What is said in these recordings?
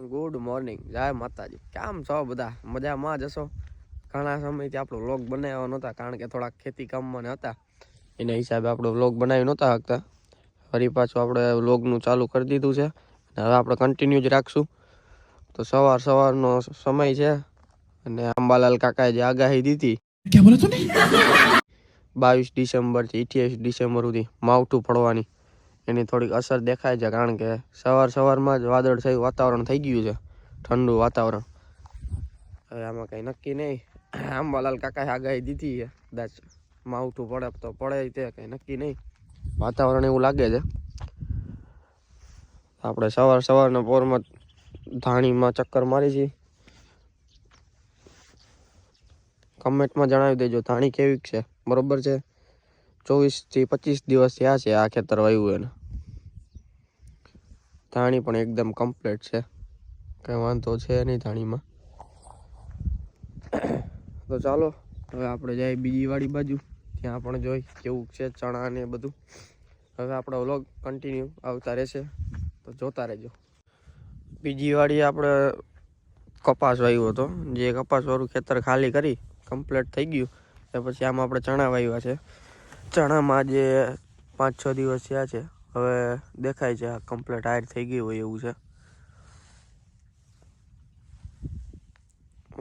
Good morning. જય માતાજી. કેમ છો બધા? મજામાં જશો ઘણા સમયથી આપણો વ્લોગ બનાવ્યો નહોતા કારણ કે થોડાક ખેતી કામમાં હતા. એના હિસાબે આપણો વ્લોગ બનાવી નહોતા શકતા. ફરી પાછું આપણે વ્લોગનું ચાલુ કરી દીધું છે. અને હવે આપણે કન્ટિન્યુ જ રાખશું. તો સવાર સવારનો સમય છે. અને અંબાલાલ કાકાએ જે આગાહી દીધી. બાવીસ ડિસેમ્બરથી અઠ્યાવીસ ડિસેમ્બર સુધી માવઠું પડવાની એની થોડીક અસર દેખાય છે કારણ કે સવાર સવારમાં જ વાદળ થયું વાતાવરણ થઈ ગયું છે, ઠંડુ વાતાવરણ. હવે આમાં કંઈ નક્કી નહીં. આંબાલાલ કાકાએ આગાહી દીધી છે, કદાચ માવઠું પડે તો પડે તે કંઈ નક્કી નહીં. વાતાવરણ એવું લાગે છે. આપણે સવાર સવારના પોરમાં ધાણીમાં ચક્કર મારી છીએ. કમેન્ટમાં જણાવી દેજો ધાણી કેવી છે, બરોબર છે? ચોવીસથી પચીસ દિવસ થયા છે આ ખેતર વાવ્યું એને. ધાણી પણ એકદમ કમ્પ્લીટ છે. કઈ વાંધો છે નહીં ધાણીમાં. તો ચાલો, હવે આપણે જઈએ બીજી વાડી બાજુ. ત્યાં પણ જોઈ કેવું છે ચણા ને બધું. હવે આપણો વ્લોગ કન્ટિન્યુ આવતા રહેશે. તો જોતા રહેજો. બીજી વાડી આપણે કપાસ વાવ્યો હતો. જે કપાસવાળું ખેતર ખાલી કરી કમ્પ્લીટ થઈ ગયું. એ પછી આમાં આપણે ચણા વાવ્યા છે. ચણામાં જે પાંચ છ દિવસ થયા છે, હવે દેખાય છે આ કમ્પ્લીટ હાયર થઈ ગઈ હોય એવું છે.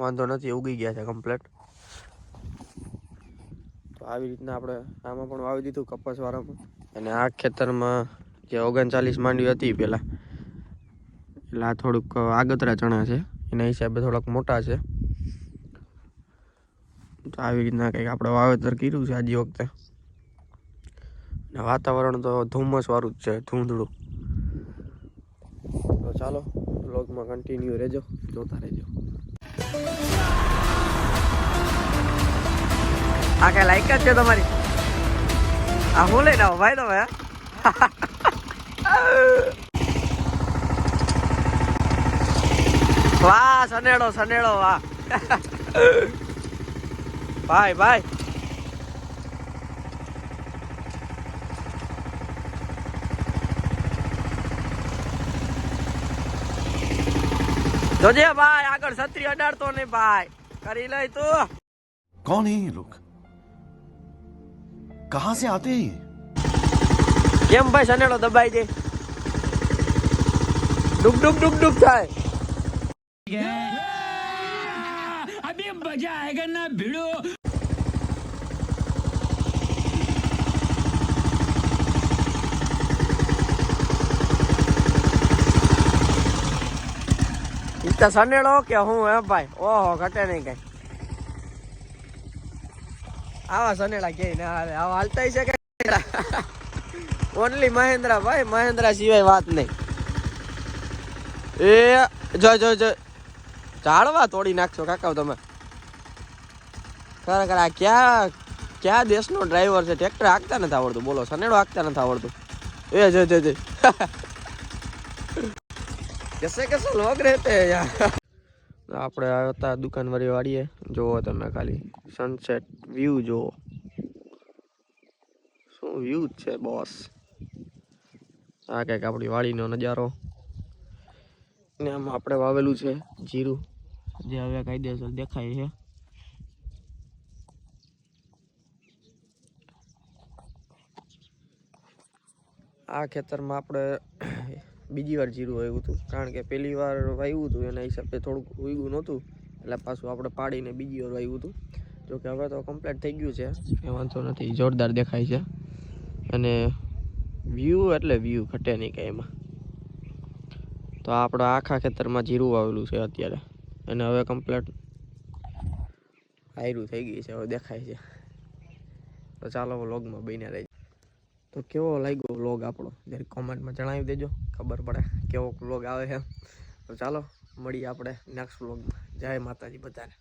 વાંધો નથી, ઉગી ગયા છે કમ્પ્લીટ તો આવી રીતના આપણે આમાં પણ વાવી દીધું કપાસવાળામાં. અને આ ખેતરમાં જે ઓગણચાલીસ માંડવી હતી પહેલાં એટલે આ થોડુંક આગતરા ચણા છે, એના હિસાબે થોડાક મોટા છે. તો આવી રીતના કંઈક આપણે વાવેતર કર્યું છે આજે વખતે. ને વાતાવરણ તો ધુમ્મસ વાળું જ છે, ધૂંધળું. તો ચાલો બ્લોગમાં કન્ટિન્યુ રહેજો, જોતા રહેજો. આ કઈ લાઈક જ છે તમારી? આ હું લઈને આવો, ભાઈ તમે વાહ, સનેડો સનેડો, વાહ. ભાઈ ભાઈ. જોજે ભાઈ આગળ છત્રી અડાડતો નહીં ભાઈ કરી લઈ તું कौन है ये लोग कहां से आते हैं ये કેમ ભાઈ સનેડો દબાઈ દે ડુક ડુક ડુક ડુક થાય अभी मजा आएगा ना भिड़ो તો સનેડો કે હું, હે ભાઈ? ઓહો, ઘટે નહીં કઈ. આવા સનેડા કે ના હાલે આવા હાલતા છે કે ઓનલી મહેન્દ્રા, ભાઈ, મહેન્દ્રા સિવાય વાત નહીં. એ, જો જો જો. ઝાડવા તોડી નાખશો કાકા તમે. ખરેખર આ ક્યાં ક્યાં દેશનો ડ્રાઈવર છે? ટ્રેક્ટર હાંકતા નથી આવડતું. બોલો, સનેડો હાંકતા નથી આવડતું. એ, જો જો જો. कैसे कैसे लोग रहते हैं यार આપણે આવ્યા હતા દુકાનવાળી વાડીએ જોવો તમે ખાલી સનસેટ વ્યૂ જોવો શું વ્યૂ છે બોસ આ કંઈક આપણી વાડીનો નજારો ને આમાં આપણે વાવેલું છે જીરું જે હવે કાયદેસર દેખાય છે આ ખેતરમાં આપણે બીજી વાર જીરું વાવ્યું હતું. કારણ કે પહેલી વાર વાવ્યું હતું, એના હિસાબે થોડુંક ઉગ્યું નહોતું. એટલે પાછું આપણે પાડીને બીજી વાર વાવ્યું હતું. જો કે હવે તો કમ્પ્લીટ થઈ ગયું છે. એ વાંધો નથી. જોરદાર દેખાય છે. અને વ્યૂ એટલે વ્યૂ ઘટે નહીં કાંઈ એમાં. તો આપણે આખા ખેતરમાં જીરું વાવેલું છે અત્યારે. અને હવે કમ્પ્લીટ આયરું થઈ ગઈ છે. હવે દેખાય છે. તો ચાલો વ્લોગમાં બન્યા રહી તો કેવો લાગ્યો વ્લોગ આપણો? જ્યારે કોમેન્ટમાં જણાવી દેજો, ખબર પડે કેવો વ્લોગ આવે છે. તો ચાલો, મળીએ આપણે નેક્સ્ટ વ્લોગમાં જય માતાજી બધાને.